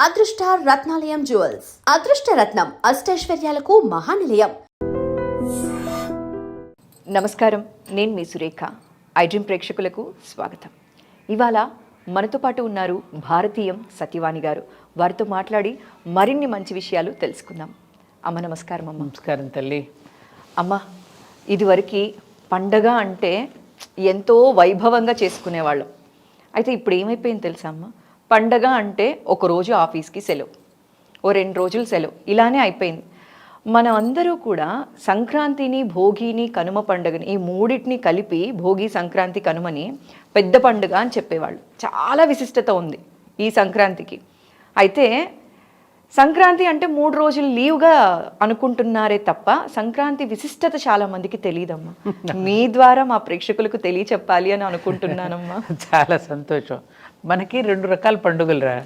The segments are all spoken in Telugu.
అదృష్ట రత్నాలయం జ్యువెల్స్. అదృష్ట రత్నం అష్టైశ్వర్యాలకు మహానిలయం. నమస్కారం నేను మీ సురేఖ. ఐడ్రీమ్ ప్రేక్షకులకు స్వాగతం. ఇవాళ మనతో పాటు ఉన్నారు భారతీయం సత్యవాణి గారు. వారితో మాట్లాడి మరిన్ని మంచి విషయాలు తెలుసుకుందాం. అమ్మ నమస్కారం అమ్మ. నమస్కారం తల్లి. అమ్మ ఇదివరకు పండగ అంటే ఎంతో వైభవంగా చేసుకునేవాళ్ళం. అయితే ఇప్పుడు ఏమైపోయింది తెలుసా అమ్మ? పండగ అంటే ఒక రోజు ఆఫీస్కి సెలవు. ఓ రెండు రోజులు సెలవు. ఇలానే అయిపోయింది. మనం అందరూ కూడా సంక్రాంతిని భోగిని కనుమ పండుగని ఈ మూడింటిని కలిపి భోగి సంక్రాంతి కనుమని పెద్ద పండుగ అని చెప్పేవాళ్ళు. చాలా విశిష్టత ఉంది ఈ సంక్రాంతికి. అయితే సంక్రాంతి అంటే మూడు రోజులు లీవ్గా అనుకుంటున్నారే తప్ప సంక్రాంతి విశిష్టత చాలా మందికి తెలియదమ్మా మీ ద్వారా మా ప్రేక్షకులకు తెలియచెప్పాలి అని అనుకుంటున్నానమ్మా. చాలా సంతోషం. మనకి రెండు రకాల పండుగలు రా.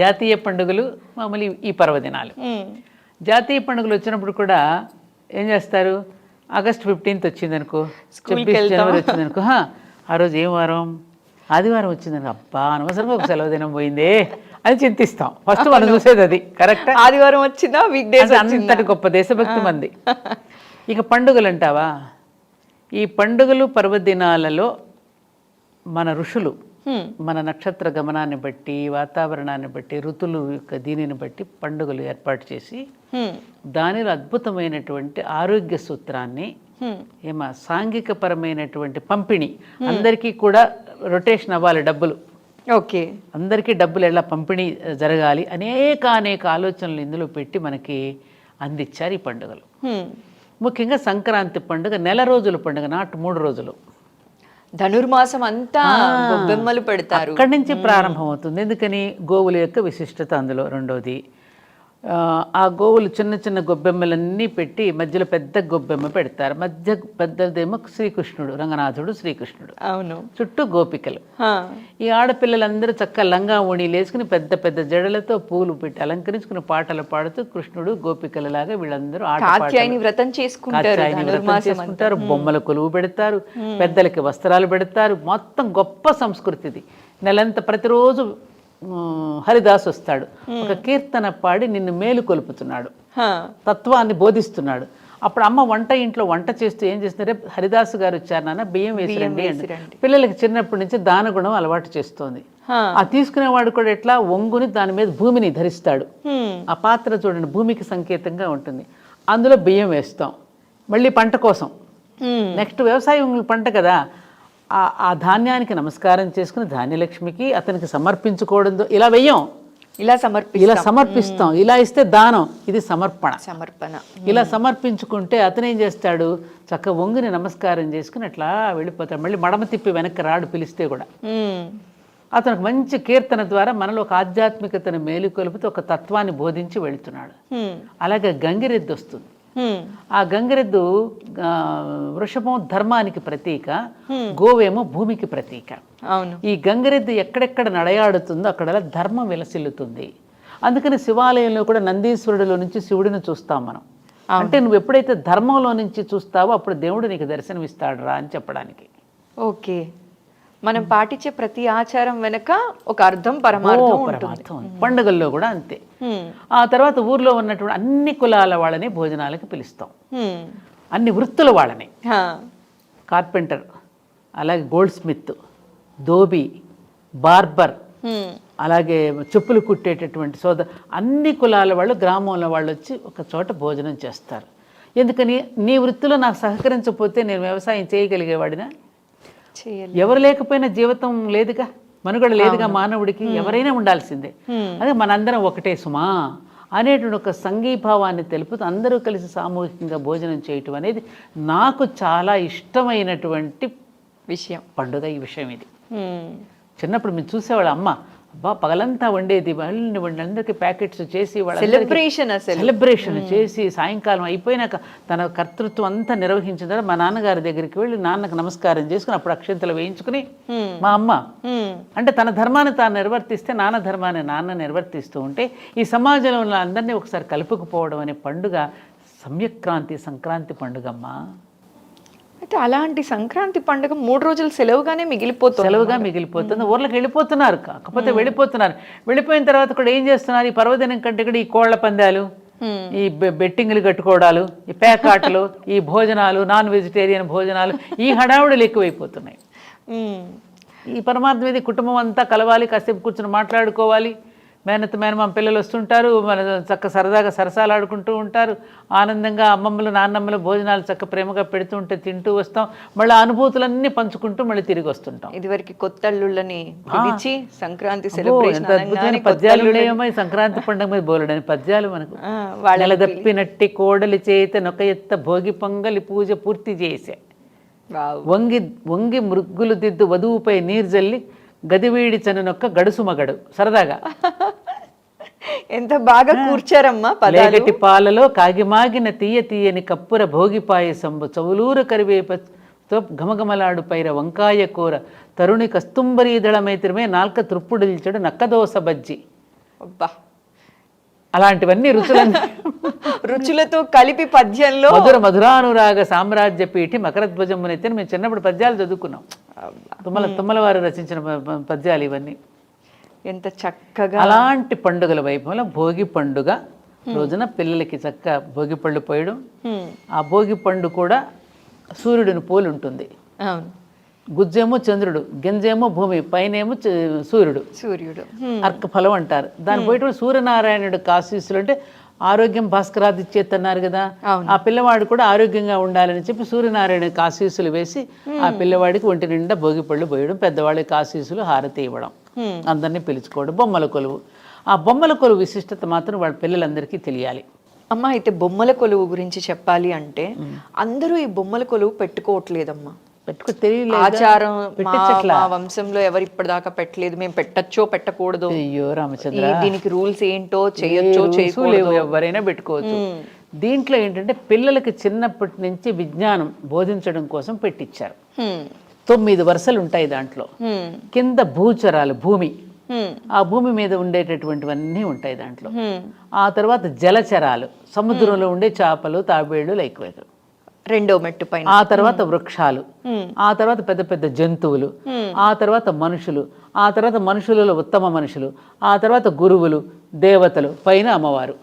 జాతీయ పండుగలు మామూలు ఈ పర్వదినాలు. జాతీయ పండుగలు వచ్చినప్పుడు కూడా ఏం చేస్తారు? ఆగస్ట్ ఫిఫ్టీన్త్ వచ్చిందనుకో. ఛబ్బీస్ జనవరి వచ్చిందనుకో. ఆ రోజు ఏం వారం? ఆదివారం వచ్చిందనుకో. అబ్బా అనవసరంగా ఒక సెలవు దినం పోయిందే. అని చింతిస్తాం. ఫస్ట్ మనం చూసేది అది. కరెక్ట్ ఆదివారం వచ్చిందా? వీక్ డేస్ అంతటి గొప్ప దేశభక్తి మంది. ఇక పండుగలు అంటావా ఈ పండుగలు పర్వదినాలలో మన ఋషులు మన నక్షత్ర గమనాన్ని బట్టి వాతావరణాన్ని బట్టి ఋతులు యొక్క దీనిని బట్టి పండుగలు ఏర్పాటు చేసి దానిలో అద్భుతమైనటువంటి ఆరోగ్య సూత్రాన్ని ఏమా సాంఘిక పరమైనటువంటి పంపిణీ అందరికీ కూడా రొటేషన్ అవ్వాలి డబ్బులు. ఓకే. అందరికీ డబ్బులు ఎలా పంపిణీ జరగాలి అనేక అనేక ఆలోచనలు ఇందులో పెట్టి మనకి అందించారు ఈ పండుగలు. ముఖ్యంగా సంక్రాంతి పండుగ నెల రోజుల పండుగ నాటు మూడు రోజులు. ధనుర్మాసం అంతా గొబ్బెమ్మలు పెడతారు. అక్కడి నుంచి ప్రారంభమవుతుంది. ఎందుకని? గోవుల యొక్క విశిష్టత అందులో రెండోది. ఆ, గోవులు చిన్న చిన్న గొబ్బెమ్మలన్నీ పెట్టి మధ్యలో పెద్ద గొబ్బెమ్మ పెడతారు. మధ్య పెద్దదేమో శ్రీకృష్ణుడు రంగనాథుడు శ్రీకృష్ణుడు. అవును. చుట్టూ గోపికలు. ఈ ఆడపిల్లలందరూ చక్కగా లంగా ఓణీలు వేసుకుని పెద్ద పెద్ద జడలతో పూలు పెట్టి అలంకరించుకుని పాటలు పాడుతూ కృష్ణుడు గోపికలలాగా వీళ్ళందరూ వ్రతం చేసుకుంటారు బొమ్మల కొలువు పెడతారు పెద్దలకి వస్త్రాలు పెడతారు. మొత్తం గొప్ప సంస్కృతిది. నెలంత ప్రతిరోజు హరిదాస్ వస్తాడు. ఒక కీర్తన పాడి నిన్ను మేలు కొలుపుతున్నాడు. తత్వాన్ని బోధిస్తున్నాడు. అప్పుడు అమ్మ వంట ఇంట్లో వంట చేస్తూ ఏం చేస్తుంది? రేపు హరిదాసు గారు వచ్చారు నాన్న బియ్యం వేసిరండి పిల్లలకి చిన్నప్పటి నుంచి దానగుణం అలవాటు చేస్తోంది. ఆ తీసుకునేవాడు కూడా ఎట్లా? ఒంగుని దాని మీద భూమిని ధరిస్తాడు. ఆ పాత్ర చూడండి భూమికి సంకేతంగా ఉంటుంది. అందులో బియ్యం వేస్తాం. మళ్ళీ పంట కోసం. నెక్స్ట్ వ్యవసాయం పంట కదా. ఆ ఆ ధాన్యానికి నమస్కారం చేసుకుని ధాన్యలక్ష్మికి అతనికి సమర్పించుకోవడంతో ఇలా వెయ్యం. ఇలా సమర్పి ఇలా సమర్పిస్తాం. ఇలా ఇస్తే దానం. ఇది సమర్పణ. సమర్పణ. ఇలా సమర్పించుకుంటే అతను ఏం చేస్తాడు? చక్క వంగుని నమస్కారం చేసుకుని అట్లా వెళ్ళిపోతాడు. మళ్ళీ మడమ తిప్పి వెనక్కి రాడు పిలిస్తే కూడా. అతనికి మంచి కీర్తన ద్వారా మనలో ఒక ఆధ్యాత్మికతను మేలుకొలుపుతూ ఒక తత్వాన్ని బోధించి వెళుతున్నాడు. అలాగే గంగిరెద్దు వస్తుంది. ఆ గంగిరెద్దు వృషభం ధర్మానికి ప్రతీక గోవేమో భూమికి ప్రతీక. అవును. ఈ గంగిరెద్దు ఎక్కడెక్కడ నడయాడుతుందో అక్కడ ధర్మం విలసిల్లుతుంది. అందుకని శివాలయంలో కూడా నందీశ్వరుడిలో నుంచి శివుడిని చూస్తాం మనం. అంటే నువ్వు ఎప్పుడైతే ధర్మంలో నుంచి చూస్తావో అప్పుడు దేవుడు నీకు దర్శనమిస్తాడు రా అని చెప్పడానికి. ఓకే. మనం పాటించే ప్రతి ఆచారం వెనక ఒక అర్థం పరమార్థం పరమార్థం. పండుగల్లో కూడా అంతే. ఆ తర్వాత ఊర్లో ఉన్నటువంటి అన్ని కులాల వాళ్ళని భోజనాలకి పిలుస్తాం. అన్ని వృత్తుల వాళ్ళని. కార్పెంటర్ అలాగే గోల్డ్ స్మిత్ దోబి బార్బర్ అలాగే చెప్పులు కుట్టేటటువంటి సోద అన్ని కులాల వాళ్ళు గ్రామంలో వాళ్ళు వచ్చి ఒక చోట భోజనం చేస్తారు. ఎందుకని నీ వృత్తిలో నాకు సహకరించకపోతే నేను వ్యవసాయం చేయగలిగేవాడినా? ఎవరు లేకపోయినా జీవితం లేదుగా. మనుగడ లేదుగా మానవుడికి ఎవరైనా ఉండాల్సిందే. అదే మనందరం ఒకటే సుమా. అనేటువంటి ఒక సంఘీభావాన్ని తెలుపుతూ అందరూ కలిసి సామూహికంగా భోజనం చేయటం అనేది నాకు చాలా ఇష్టమైనటువంటి విషయం. పండుగ ఈ విషయం ఇది. చిన్నప్పుడు మేము చూసేవాళ్ళ అమ్మ అబ్బా పగలంతా వండేది. వాళ్ళని వండి అందరికీ ప్యాకెట్స్ చేసి వాళ్ళ సెలబ్రేషన్ సెలబ్రేషన్ చేసి సాయంకాలం అయిపోయినాక తన కర్తృత్వం అంతా నిర్వహించిన తర్వాత మా నాన్నగారి దగ్గరికి వెళ్ళి నాన్నకు నమస్కారం చేసుకుని అప్పుడు అక్షంతలు వేయించుకుని మా అమ్మ అంటే తన ధర్మాన్ని తాను నిర్వర్తిస్తే నాన్న ధర్మాన్ని నాన్న నిర్వర్తిస్తూ ఉంటే ఈ సమాజంలో ఉన్న అందరినీ ఒకసారి కలుపుకుపోవడం అనే పండుగ సమ్యక్రాంతి సంక్రాంతి పండుగమ్మా. అయితే అలాంటి సంక్రాంతి పండుగ మూడు రోజులు సెలవుగానే మిగిలిపోతుంది. సెలవుగా మిగిలిపోతుంది. ఊర్లకు వెళ్ళిపోతున్నారు. కాకపోతే వెళ్ళిపోతున్నారు. వెళ్ళిపోయిన తర్వాత కూడా ఏం చేస్తున్నారు? ఈ పర్వదినం కంటే కూడా ఈ కోళ్ళ పందాలు ఈ బెట్టింగ్లు కట్టుకోవడాలు ఈ పేకాటలు ఈ భోజనాలు నాన్ వెజిటేరియన్ భోజనాలు ఈ హడావుడులు ఎక్కువైపోతున్నాయి. ఈ పరమార్థం ఇది కుటుంబం అంతా కలవాలి కాసేపు కూర్చొని మాట్లాడుకోవాలి. మేనత్త మేనమామ పిల్లలు వస్తుంటారు మన చక్క సరదాగా సరసాలాడుకుంటూ ఉంటారు. ఆనందంగా అమ్మమ్మలు నాన్నమ్మలు భోజనాలు చక్క ప్రేమగా పెడుతూ ఉంటే తింటూ వస్తాం. మళ్ళీ అనుభూతులన్నీ పంచుకుంటూ మళ్ళీ తిరిగి వస్తుంటాం. ఇదివరకు కొత్త అల్లుళ్ళని పిలిచి సంక్రాంతి అద్భుతమైన పద్యాలు ఉన్నాయేమో సంక్రాంతి పండుగ మీద బోలెడని పద్యాలు మనకు. నెలదప్పినట్టి కోడలి చేత నొక ఎత్త భోగి పొంగలి పూజ పూర్తి చేసే. వంగి వంగి మృగ్గులు దిద్దు వధువుపై నీరు జల్లి గదివీడి చనునొక్క గడుసు మగడు. సరదాగా. ఎంత బాగా కూర్చారమ్మా పదాలు. లేగటి పాలలో కాగిమాగిన తీయ తీయని కప్పుర భోగి పాయసంబు చవులూరు కరివేపతో ఘమఘమలాడు పైర వంకాయ కూర తరుణి కస్తుంబరీ దళమైత్రమే నాల్క తృప్పుడిల్చడు నక్కదోస బజ్జి. అబ్బా. అలాంటివన్నీ రుచులన్నీ రుచులతో కలిపి పద్యంలో మధుర మధురానురాగ సామ్రాజ్య పీఠి మకరధ్వజమునైతే మేము చిన్నప్పుడు పద్యాలు చదువుకున్నాం. తుమ్మల తుమ్మల వారు రచించిన పద్యాలు ఇవన్నీ. ఎంత చక్కగా అలాంటి పండుగల వైభవంలో భోగి పండుగ రోజున పిల్లలకి చక్క భోగి పళ్ళు పోయడం. ఆ భోగి పండు కూడా సూర్యుడిని పోలి ఉంటుంది అవును. గుజ్జేమో చంద్రుడు గింజేమో భూమి పైనేమో సూర్యుడు. సూర్యుడు. అర్క ఫలం అంటారు. దాని పోయేటప్పుడు సూర్యనారాయణుడు ఆశీస్సులు అంటే ఆరోగ్యం భాస్కరాదిచ్చేత్ అన్నారు కదా. ఆ పిల్లవాడు కూడా ఆరోగ్యంగా ఉండాలని చెప్పి సూర్యనారాయణకి ఆశీస్సులు వేసి ఆ పిల్లవాడికి ఒంటి నిండా భోగి పళ్ళు పోయడం. పెద్దవాళ్ళకి ఆశీస్సులు హారతి ఇవ్వడం. అందరినీ పిలుచుకోవడం బొమ్మల కొలువు. ఆ బొమ్మల కొలువు విశిష్టత మాత్రం వాళ్ళ పిల్లలందరికీ తెలియాలి. అమ్మ అయితే బొమ్మల కొలువు గురించి చెప్పాలి అంటే అందరూ ఈ బొమ్మల కొలువు పెట్టుకోవట్లేదమ్మా. పెట్టుకో తెలియలేదు? ఆచారం మా వంశంలో ఎవరు ఇప్పటిదాకా పెట్టలేదు. మేము పెట్టచ్చో పెట్టకూడదు? అయ్యో రామచంద్ర. దీనికి రూల్స్ ఏంటో చేయొచ్చో చేయకూడదు? ఎవరైనా పెట్టుకోవచ్చు. దీంట్లో ఏంటంటే పిల్లలకి చిన్నప్పటి నుంచి విజ్ఞానం బోధించడం కోసం పెట్టించారు. తొమ్మిది వరుసలు ఉంటాయి దాంట్లో. కింద భూచరాలు భూమి. ఆ భూమి మీద ఉండేటటువంటివన్నీ ఉంటాయి దాంట్లో. ఆ తర్వాత జలచరాలు సముద్రంలో ఉండే చేపలు తాబేళ్ళు లైక్ రెండో మెట్టు పైన. ఆ తర్వాత వృక్షాలు. ఆ తర్వాత పెద్ద పెద్ద జంతువులు. ఆ తర్వాత మనుషులు. ఆ తర్వాత మనుషులలో ఉత్తమ మనుషులు. ఆ తర్వాత గురువులు దేవతలు పైన అమ్మవారు.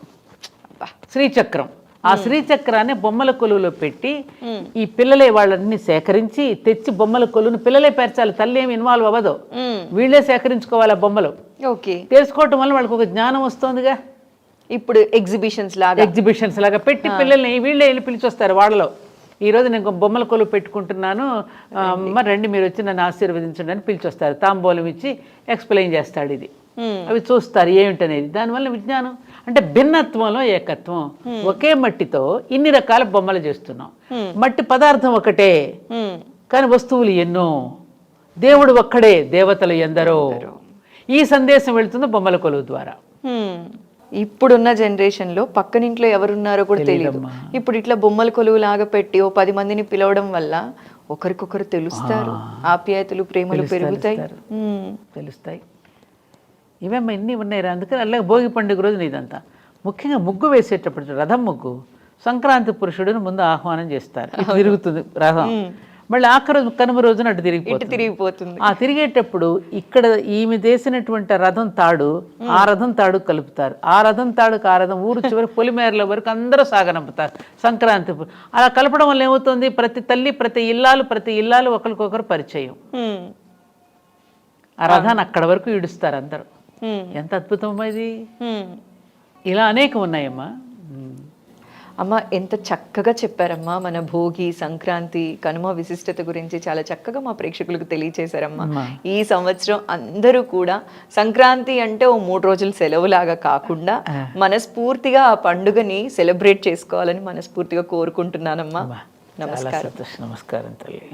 శ్రీచక్రం. ఆ శ్రీచక్రాన్ని బొమ్మల కొలువులో పెట్టి ఈ పిల్లలే వాళ్ళని సేకరించి తెచ్చి బొమ్మల కొలువును పిల్లలే పేర్చాలి తల్లి ఏమి ఇన్వాల్వ్ అవ్వదు. వీళ్ళే సేకరించుకోవాలి ఆ బొమ్మలు. తెలుసుకోవటం వల్ల వాళ్ళకి ఒక జ్ఞానం వస్తుందిగా. ఇప్పుడు ఎగ్జిబిషన్స్ లాగా. ఎగ్జిబిషన్స్ లాగా పెట్టి పిల్లల్ని వీళ్ళే వెళ్ళి పిలిచొస్తారు వాళ్ళలో. ఈ రోజు నేను బొమ్మల కొలువు పెట్టుకుంటున్నాను. అమ్మ రండి మీరు వచ్చి నన్ను ఆశీర్వదించండి అని పిలిచొస్తారు. తాంబూలం ఇచ్చి ఎక్స్ప్లెయిన్ చేస్తాడు ఇది. అవి చూస్తారు ఏమిటనేది. దానివల్ల విజ్ఞానం అంటే భిన్నత్వంలో ఏకత్వం. ఒకే మట్టితో ఇన్ని రకాల బొమ్మలు చేస్తున్నాం. మట్టి పదార్థం ఒకటే. కానీ వస్తువులు ఎన్నో. దేవుడు ఒక్కడే దేవతలు ఎందరో. ఈ సందేశం వెళ్తుంది బొమ్మల కొలువు ద్వారా. ఇప్పుడున్న జనరేషన్లో పక్కనింట్లో ఎవరున్నారో కూడా తెలియదు. ఇప్పుడు ఇట్లా బొమ్మల కొలువు లాగా పెట్టి ఓ పది మందిని పిలవడం వల్ల ఒకరికొకరు తెలుస్తారు. ఆప్యాయతలు ప్రేమలు పెరుగుతాయి. తెలుస్తాయి. ఇవేమ్మా ఇన్ని ఉన్నాయి అందుకని అలాగే భోగి పండుగ రోజున ఇదంతా ముఖ్యంగా ముగ్గు వేసేటప్పుడు రథం ముగ్గు. సంక్రాంతి పురుషుడిని ముందు ఆహ్వానం చేస్తారు. తిరుగుతుంది రథం. మళ్ళీ ఆఖరి రోజు కనుమ రోజున అటు తిరిగిపోతుంది. తిరిగిపోతుంది. ఆ తిరిగేటప్పుడు ఇక్కడ ఈమె చేసినటువంటి రథం తాడు ఆ రథం తాడు కలుపుతారు. ఆ రథం తాడుకు ఆ రథం ఊరు చివరి పొలిమేరల వరకు అందరూ సాగనంపుతారు. సంక్రాంతి అలా కలపడం వల్ల ఏమవుతుంది? ప్రతి తల్లి ప్రతి ఇల్లాలు ప్రతి ఇల్లాలు ఒకరికొకరు పరిచయం. ఆ రథాన్ని అక్కడ వరకు ఇడుస్తారు అందరూ. ఎంత అద్భుతమమ్మా ఇది. ఇలా అనేకం ఉన్నాయమ్మా అమ్మ ఎంత చక్కగా చెప్పారమ్మా మన భోగి సంక్రాంతి కనుమ విశిష్టత గురించి చాలా చక్కగా మా ప్రేక్షకులకు తెలియచేశారమ్మా. ఈ సంవత్సరం అందరూ కూడా సంక్రాంతి అంటే ఓ మూడు రోజులు సెలవులాగా కాకుండా మనస్ఫూర్తిగా ఆ పండుగని సెలబ్రేట్ చేసుకోవాలని మనస్ఫూర్తిగా కోరుకుంటున్నానమ్మా. సంతోషం. నమస్కారం తల్లి.